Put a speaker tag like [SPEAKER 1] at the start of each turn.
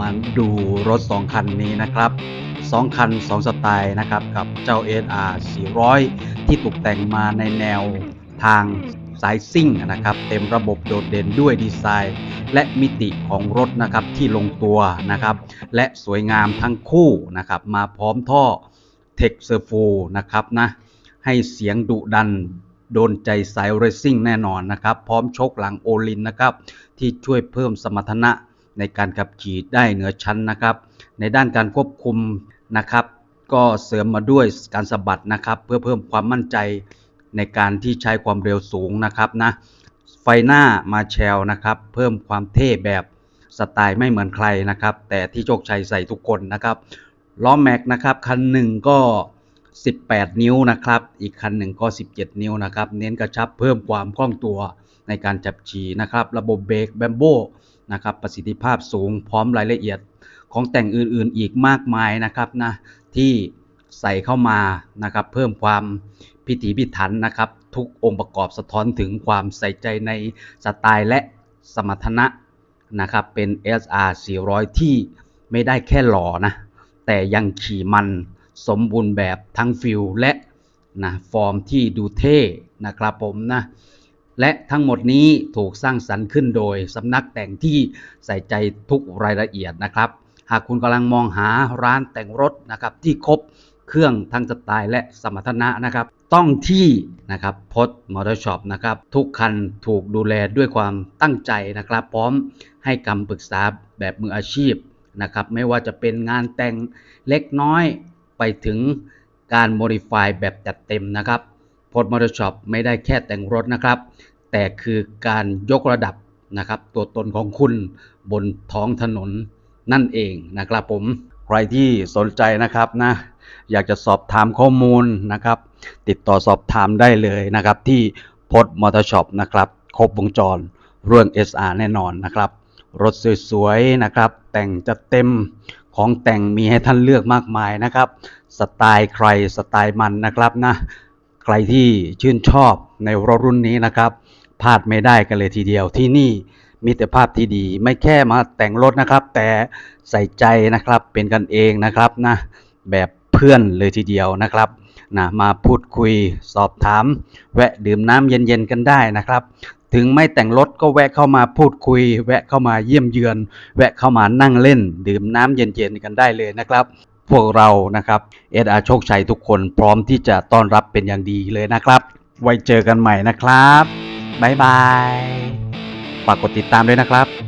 [SPEAKER 1] มาดูรถ 2 คันนี้นะครับ 2 คัน 2 สไตล์นะครับ กับเจ้า SR 400 ที่ตกแต่งมาในแนวทางสายซิ่งนะครับ เต็มระบบโดดเด่นด้วยดีไซน์ และมิติของรถนะครับที่ลงตัวนะครับ และสวยงามทั้งคู่นะครับ มาพร้อมท่อเทคเซอร์ฟูนะครับนะให้เสียงดุดันโดนใจสายเรซซิ่งแน่นอนนะครับ พร้อมชกหลังโอลินนะครับ ที่ช่วยเพิ่มสมรรถนะ ในการขับขี่ได้เหนือชั้นนะครับ ในด้านการควบคุมนะครับ ก็เสริมมาด้วยการสะบัดนะครับ เพื่อเพิ่มความมั่นใจในการที่ใช้ความเร็วสูงนะครับนะไฟหน้ามาแชลนะครับ เพิ่มความเท่แบบสไตล์ไม่เหมือนใครนะครับ แต่ที่โชคชัยใส่ทุกคนนะครับล้อแม็กนะครับคันหนึ่งก็ 18 นิ้วนะครับ อีกคันหนึ่งก็ 17 นิ้วนะครับ เน้นกระชับเพิ่มความคล่องตัวในการจับขี่นะครับ ระบบเบรกแบมโบนะครับ ประสิทธิภาพสูงพร้อมรายละเอียดของแต่งอื่นๆอีกมากมายนะครับนะที่ใส่เข้ามานะครับ เพิ่มความพิถีพิถันนะครับ ทุกองค์ประกอบสะท้อนถึงความใส่ใจในสไตล์และสมรรถนะนะครับ เป็น SR 400 ที่ไม่ได้แค่หล่อนะ แต่ยังขี่มัน สมบูรณ์แบบทั้งฟิลและนะฟอร์มที่ดูเท่นะครับผมนะและทั้งหมดนี้ถูกสร้างสรรค์ขึ้นโดยสำนักแต่งที่ใส่ใจทุกรายละเอียดนะครับ หากคุณกำลังมองหาร้านแต่งรถนะครับที่ครบเครื่องทั้งสไตล์และสมรรถนะนะครับ ต้องที่นะครับพดมอเตอร์ช็อปนะครับ ทุกคันถูกดูแลด้วยความตั้งใจนะครับ พร้อมให้คำปรึกษาแบบมืออาชีพนะครับ ไม่ว่าจะเป็นงานแต่งเล็กน้อย ไปถึงการโมดิฟายแบบจัดเต็มนะครับพดมอเตอร์ช็อปไม่ได้แค่แต่งรถนะครับ แต่คือการยกระดับนะครับตัวตนของคุณบนท้องถนนนั่นเองนะครับผมใครที่สนใจนะครับนะอยากจะสอบถามข้อมูลนะครับ ติดต่อสอบถามได้เลยนะครับ ที่พดมอเตอร์ช็อปนะครับครบวงจรเรื่อง SR แน่นอนนะครับ รถสวยๆนะครับ แต่งจะเต็ม ของแต่งมีให้ท่านเลือกมากมายนะครับ สไตล์ใครสไตล์มันนะครับนะ ใครที่ชื่นชอบในรถรุ่นนี้นะครับพลาดไม่ได้กันเลยทีเดียวที่นี่มีแต่ภาพที่ดี ไม่แค่มาแต่งรถนะครับ แต่ใส่ใจนะครับเป็นกันเองนะครับนะแบบเพื่อนเลยทีเดียวนะครับนะมาพูดคุยสอบถาม แวะดื่มน้ำเย็นๆกันได้นะครับ ถึงไม่แต่งรถก็แวะเข้ามาพูดคุย แวะเข้ามาเยี่ยมเยือน แวะเข้ามานั่งเล่น ดื่มน้ำเย็นๆกันได้เลยนะครับ พวกเรานะครับเอสอาโชคชัยทุกคนพร้อมที่จะต้อนรับเป็นอย่างดีเลยนะครับ ไว้เจอกันใหม่นะครับบ๊ายบายฝากกดติดตามด้วยนะครับ